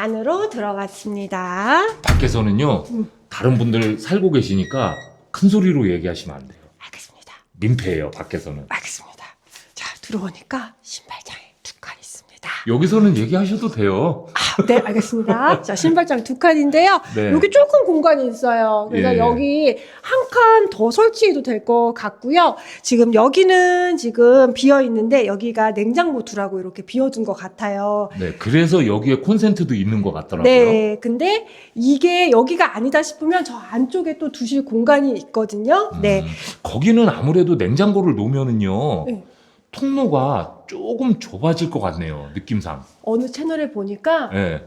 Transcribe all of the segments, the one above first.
안으로 들어갔습니다. 밖에서는요 음. 다른 분들 살고 계시니까 큰 소리로 얘기하시면 안 돼요. 알겠습니다. 민폐예요 밖에서는. 알겠습니다. 자, 들어오니까 신발장이 두칸 있습니다. 여기서는 얘기하셔도 돼요. 아, 네, 알겠습니다. 자, 신발장 두 칸인데요. 네. 여기 조금 공간이 있어요. 그래서 예. 여기 한 칸 더 설치해도 될 것 같고요. 지금 여기는 지금 비어 있는데 여기가 냉장고 두라고 이렇게 비워둔 것 같아요. 네, 그래서 여기에 콘센트도 있는 것 같더라고요. 네, 근데 이게 여기가 아니다 싶으면 저 안쪽에 또 두실 공간이 있거든요. 네, 음, 거기는 아무래도 냉장고를 놓으면은요 네. 통로가 조금 좁아질 것 같네요 느낌상. 어느 채널에 보니까 네.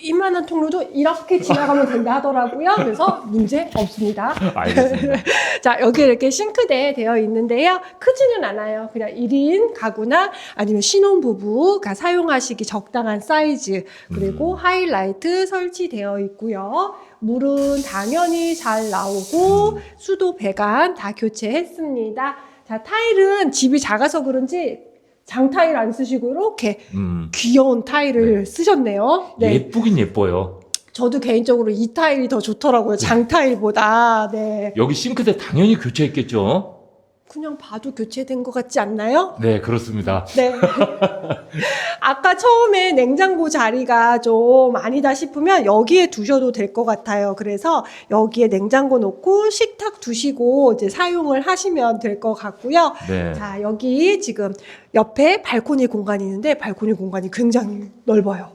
이만한 통로도 이렇게 지나가면 된다 하더라고요. 그래서 문제 없습니다. 알겠습니다. 자, 여기 이렇게 싱크대 되어 있는데요. 크지는 않아요. 그냥 1인 가구나 아니면 신혼부부가 사용하시기 적당한 사이즈. 그리고 음. 하이라이트 설치되어 있고요. 물은 당연히 잘 나오고 음. 수도 배관 다 교체했습니다. 자, 타일은 집이 작아서 그런지 장타일 안 쓰시고 이렇게 음, 귀여운 타일을 네. 쓰셨네요. 네. 예쁘긴 예뻐요. 저도 개인적으로 이 타일이 더 좋더라고요. 장타일보다. 네. 여기 싱크대 당연히 교체했겠죠? 그냥 봐도 교체된 것 같지 않나요? 네, 그렇습니다. 네. 아까 처음에 냉장고 자리가 좀 아니다 싶으면 여기에 두셔도 될 것 같아요. 그래서 여기에 냉장고 놓고 식탁 두시고 이제 사용을 하시면 될 것 같고요. 네. 자, 여기 지금 옆에 발코니 공간이 있는데 발코니 공간이 굉장히 넓어요.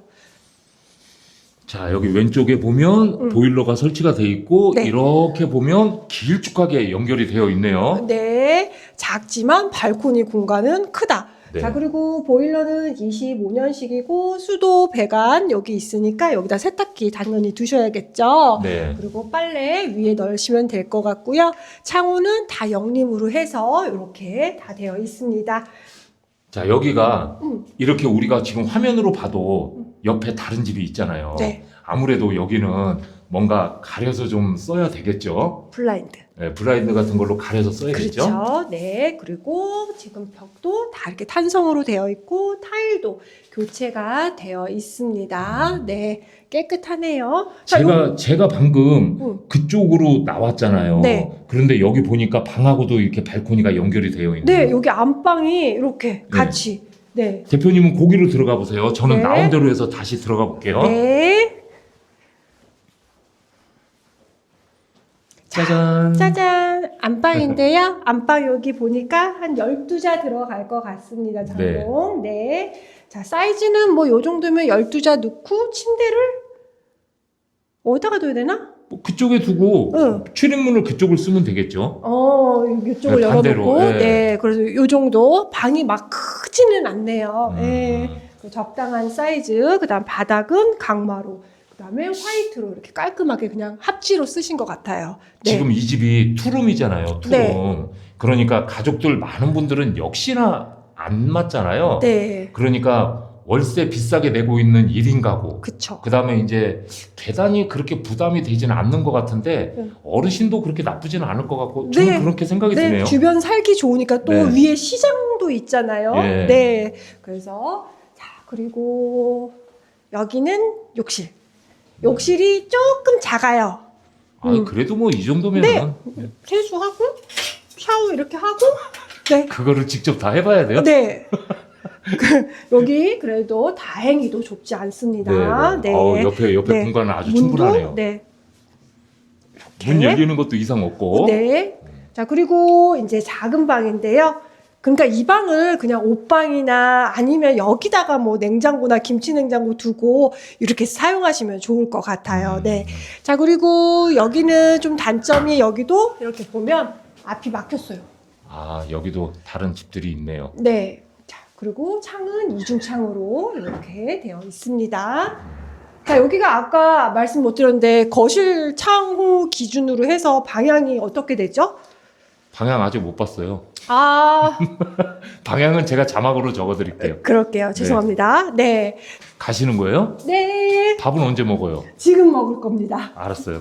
자, 여기 왼쪽에 보면 음. 보일러가 설치가 돼 있고 네. 이렇게 보면 길쭉하게 연결이 되어 있네요. 네. 작지만 발코니 공간은 크다. 네. 자, 그리고 보일러는 25년식이고 수도 배관 여기 있으니까 여기다 세탁기 당연히 두셔야겠죠. 네. 그리고 빨래 위에 넣으시면 될 것 같고요. 창호는 다 영림으로 해서 이렇게 다 되어 있습니다. 자, 여기가 음. 이렇게 우리가 지금 화면으로 봐도 옆에 다른 집이 있잖아요. 네. 아무래도 여기는 뭔가 가려서 좀 써야 되겠죠. 블라인드. 네, 블라인드 같은 걸로 가려서 써야겠죠. 그렇죠. 네. 그리고 지금 벽도 다 이렇게 탄성으로 되어 있고 타일도 교체가 되어 있습니다. 네. 깨끗하네요. 자, 요- 제가 제가 방금 음. 그쪽으로 나왔잖아요. 네. 그런데 여기 보니까 방하고도 이렇게 발코니가 연결이 되어 있네요. 네, 여기 안방이 이렇게 같이. 네. 대표님은 거기로 들어가 보세요. 저는 네. 나온 대로 해서 다시 들어가 볼게요. 네. 짜잔. 짜잔. 안방인데요. 안방 여기 보니까 한 12자 들어갈 것 같습니다. 장롱. 네. 자, 사이즈는 뭐 요 정도면 12자 넣고 침대를 어디다가 둬야 되나? 뭐 그쪽에 두고 응. 출입문을 그쪽을 쓰면 되겠죠. 어, 이쪽을 네, 반대로, 열어놓고. 예. 네. 그래서 요 정도. 방이 막 크지는 않네요. 음. 네. 그 적당한 사이즈. 그 다음 바닥은 강마루. 그 다음에 화이트로 이렇게 깔끔하게 그냥 합지로 쓰신 것 같아요. 네. 지금 이 집이 투룸이잖아요. 투룸. 네. 그러니까 가족들 많은 분들은 역시나 안 맞잖아요. 네. 그러니까 월세 비싸게 내고 있는 1인 가구. 그쵸. 그 다음에 이제 계단이 그렇게 부담이 되지는 않는 것 같은데 네. 어르신도 그렇게 나쁘지는 않을 것 같고 저는 네. 그렇게 생각이 네, 드네요. 주변 살기 좋으니까 또 네. 위에 시장도 있잖아요. 예. 네. 그래서 자, 그리고 여기는 욕실. 욕실이 조금 작아요. 아, 음. 그래도 뭐 이 정도면은 세수하고 샤워 이렇게 하고 네. 그거를 직접 다 해봐야 돼요. 네. 그, 여기 그래도 다행히도 좁지 않습니다. 네. 어, 옆에 옆에 네. 공간은 아주 문도 충분하네요. 네. 문 이렇게. 열리는 것도 이상 없고. 네. 자, 그리고 이제 작은 방인데요. 그러니까 이 방을 그냥 옷방이나 아니면 여기다가 뭐 냉장고나 김치 냉장고 두고 이렇게 사용하시면 좋을 것 같아요. 음. 네. 자, 그리고 여기는 좀 단점이 여기도 이렇게 보면 앞이 막혔어요. 아 여기도 다른 집들이 있네요. 네. 자, 그리고 창은 이중창으로 이렇게 되어 있습니다. 자, 여기가 아까 말씀 못 드렸는데 거실 창호 기준으로 해서 방향이 어떻게 되죠? 방향 아직 못 봤어요. 아, 방향은 제가 자막으로 적어드릴게요. 그럴게요. 죄송합니다. 네. 가시는 거예요? 네. 밥은 언제 먹어요? 지금 먹을 겁니다. 알았어요.